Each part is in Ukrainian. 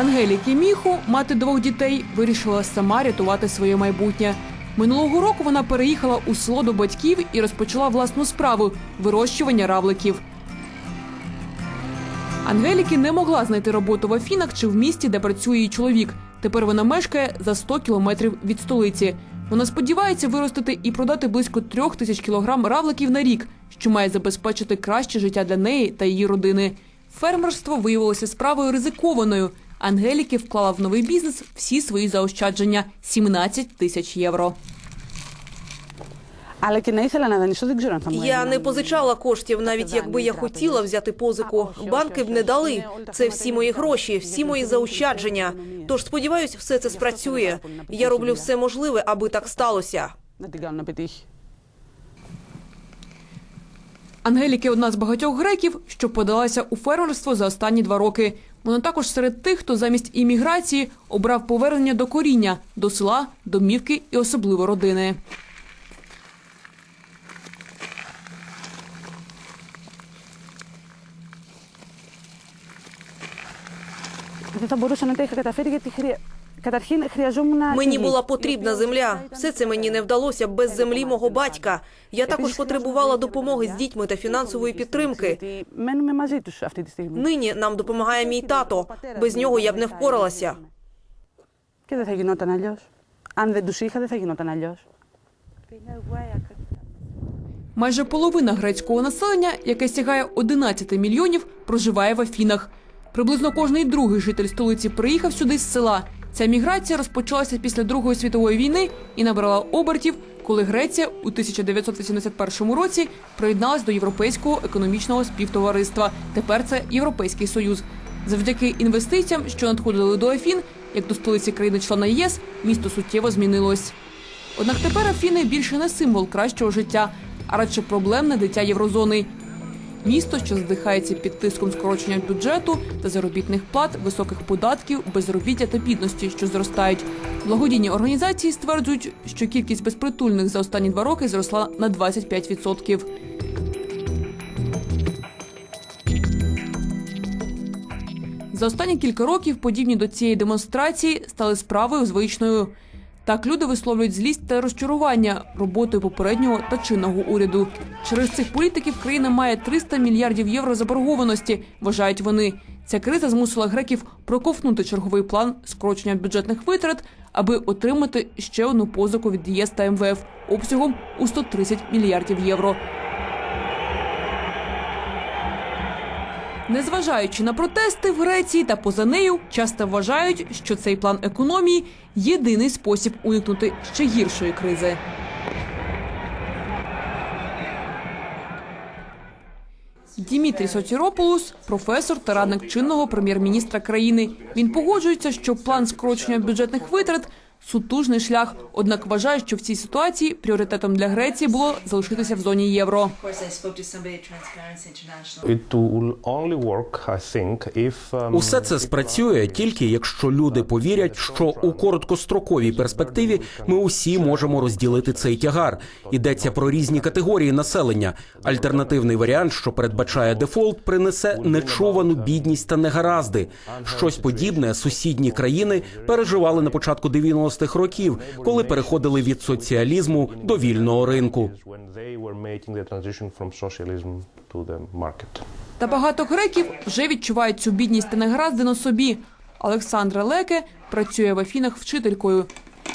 Ангеліки Міху, мати двох дітей, вирішила сама рятувати своє майбутнє. Минулого року вона переїхала у село до батьків і розпочала власну справу вирощування равликів. Ангеліки не могла знайти роботу в Афінах чи в місті, де працює її чоловік. Тепер вона мешкає за 100 кілометрів від столиці. Вона сподівається виростити і продати близько трьох тисяч кілограм равликів на рік, що має забезпечити краще життя для неї та її родини. Фермерство виявилося справою ризикованою. Ангеліки вклала в новий бізнес всі свої заощадження 17 тисяч євро. Але Я не позичала коштів, навіть якби я хотіла взяти позику. Банки б не дали. Це всі мої гроші, всі мої заощадження. Тож сподіваюсь, все це спрацює. Я роблю все можливе, аби так сталося. Ангеліки одна з багатьох греків, що подалася у фермерство за останні два роки. Воно також серед тих, хто замість імміграції обрав повернення до коріння, до села, домівки і особливо родини. Це Мені була потрібна земля. Все це мені не вдалося без землі мого батька. Я також потребувала допомоги з дітьми та фінансової підтримки. Нині нам допомагає мій тато. Без нього я б не впоралася. Майже половина грецького населення, яке сягає 11 мільйонів, проживає в Афінах. Приблизно кожний другий житель столиці приїхав сюди з села. Ця міграція розпочалася після Другої світової війни і набрала обертів, коли Греція у 1981 році приєдналась до Європейського економічного співтовариства. Тепер це Європейський Союз. Завдяки інвестиціям, що надходили до Афін, як до столиці країни-члена ЄС, місто суттєво змінилось. Однак тепер Афіни більше не символ кращого життя, а радше проблемне дитя єврозони. Місто, що здихається під тиском скорочення бюджету та заробітних плат, високих податків, безробіття та бідності, що зростають. Благодійні організації стверджують, що кількість безпритульних за останні два роки зросла на 25%. За останні кілька років подібні до цієї демонстрації стали справою звичною. Так люди висловлюють злість та розчарування роботою попереднього та чинного уряду. Через цих політиків країна має 300 мільярдів євро заборгованості, вважають вони. Ця криза змусила греків проковтнути черговий план скорочення бюджетних витрат, аби отримати ще одну позику від ЄС та МВФ обсягом у 130 мільярдів євро. Незважаючи на протести в Греції та поза нею, часто вважають, що цей план економії єдиний спосіб уникнути ще гіршої кризи. Дімітрій Сотірополус – професор та радник чинного прем'єр-міністра країни. Він погоджується, що план скорочення бюджетних витрат сутужний шлях. Однак вважає, що в цій ситуації пріоритетом для Греції було залишитися в зоні євро. Um, Усе це спрацює тільки якщо люди повірять, що у короткостроковій перспективі ми усі можемо розділити цей тягар. Йдеться про різні категорії населення. Альтернативний варіант, що передбачає дефолт, принесе нечувану бідність та негаразди. Щось подібне сусідні країни переживали на початку 90-х років, коли переходили від соціалізму до вільного ринку. Та багато греків вже відчувають цю бідність та негаразди на собі. Олександра Леке працює в Афінах вчителькою.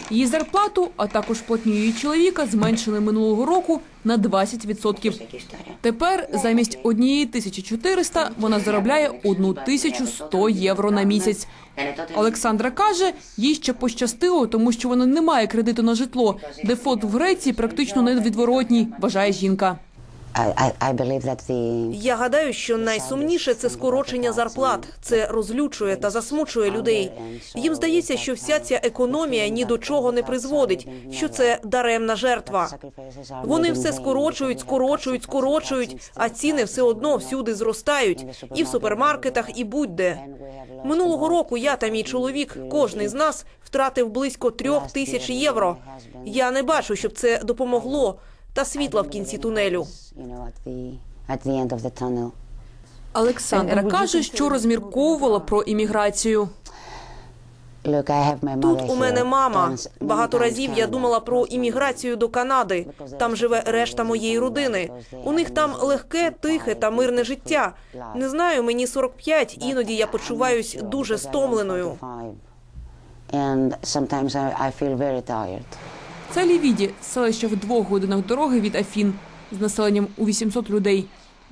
Її зарплату, а також платню її чоловіка зменшили минулого року на 20%. Тепер замість 1400 вона заробляє 1100 євро на місяць. Олександра каже, їй ще пощастило, тому що вона не має кредиту на житло. Дефолт в Греції практично невідворотній, вважає жінка. Я гадаю, що найсумніше це скорочення зарплат. Це розлючує та засмучує людей. Їм здається, що вся ця економія ні до чого не призводить, що це даремна жертва. Вони все скорочують, скорочують, скорочують, а ціни все одно всюди зростають і в супермаркетах, і будь-де. Минулого року я та мій чоловік, кожний з нас втратив близько трьох тисяч євро. Я не бачу, щоб це допомогло. Та світла в кінці тунелю. Олександра каже, що розмірковувала про імміграцію. Тут у мене мама. Багато разів я думала про імміграцію до Канади. Там живе решта моєї родини. У них там легке, тихе та мирне життя. Не знаю, мені 45, іноді я почуваюсь дуже стомленою. Це Лівіді, селище в двох годинах дороги від Афін з населенням у 800 людей.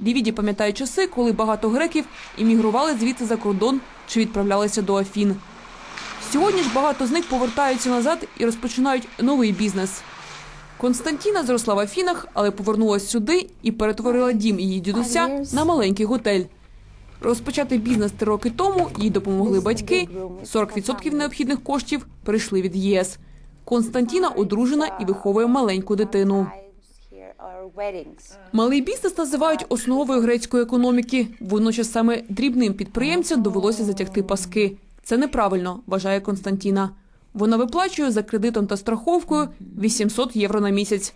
Лівіді пам'ятає часи, коли багато греків іммігрували звідси за кордон чи відправлялися до Афін. Сьогодні ж багато з них повертаються назад і розпочинають новий бізнес. Константіна зросла в Афінах, але повернулася сюди і перетворила дім її дідуся на маленький готель. Розпочати бізнес три роки тому їй допомогли батьки. 40% необхідних коштів прийшли від ЄС. Константіна одружена і виховує маленьку дитину. Малий бізнес називають основою грецької економіки. Водночас саме дрібним підприємцям довелося затягти паски. Це неправильно, вважає Константіна. Вона виплачує за кредитом та страховкою 800 євро на місяць.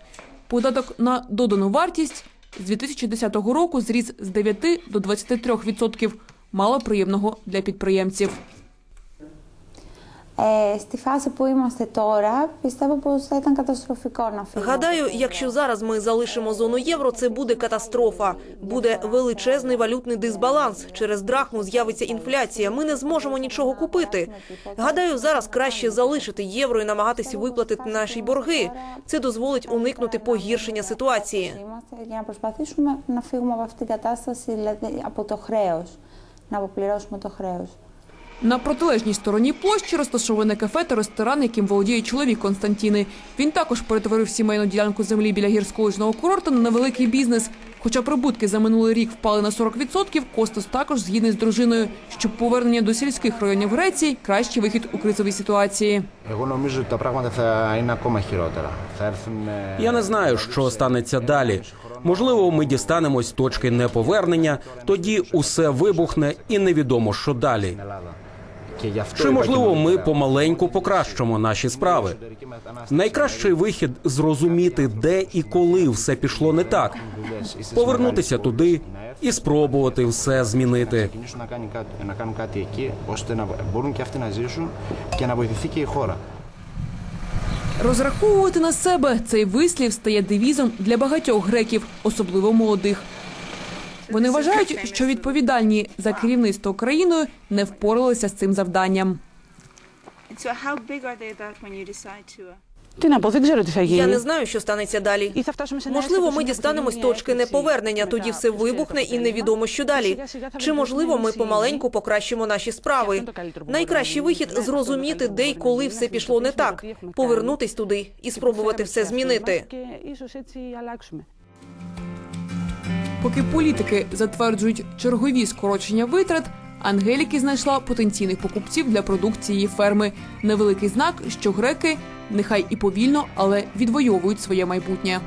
Податок на додану вартість з 2010 року зріс з 9 до 23 відсотків. Мало приємного для підприємців. Ε, στη φάση που είμαστε τώρα, πιστεύω πως θα ήταν καταστροφικό να φύγουμε. Гадаю, якщо зараз ми залишимо зону євро, це буде катастрофа. Буде величезний валютний дисбаланс. Через драхму з'явиться інфляція. Ми не зможемо нічого купити. Гадаю, зараз краще залишити євро і намагатися виплатити наші борги. Це дозволить уникнути погіршення ситуації. Είμαστε για να προσπαθήσουμε να φύγουμε από αυτή την κατάσταση, δηλαδή από το χρέος, να αποπληρώσουμε το χρέος. На протилежній стороні площі розташоване кафе та ресторан, яким володіє чоловік Константіни. Він також перетворив сімейну ділянку землі біля гірськолижного курорту на невеликий бізнес. Хоча прибутки за минулий рік впали на 40%, Костас також згідний з дружиною, що повернення до сільських районів Греції кращий вихід у кризовій ситуації. Я не знаю, що станеться далі. Можливо, ми дістанемось точки неповернення, тоді усе вибухне, і невідомо, що далі. Чи можливо ми помаленьку покращимо наші справи? Найкращий вихід зрозуміти, де і коли все пішло не так, повернутися туди і спробувати все змінити. Розраховувати на себе цей вислів стає девізом для багатьох греків, особливо молодих. Вони вважають, що відповідальні за керівництво країною не впоралися з цим завданням. Я не знаю, що станеться далі. Можливо, ми дістанемось точки неповернення. Тоді все вибухне і невідомо, що далі. Чи можливо ми помаленьку покращимо наші справи? Найкращий вихід зрозуміти, де й коли все пішло не так, повернутись туди і спробувати все змінити. Поки політики затверджують чергові скорочення витрат, Ангеліки знайшла потенційних покупців для продукції ферми. Невеликий знак, що греки нехай і повільно, але відвоюють своє майбутнє.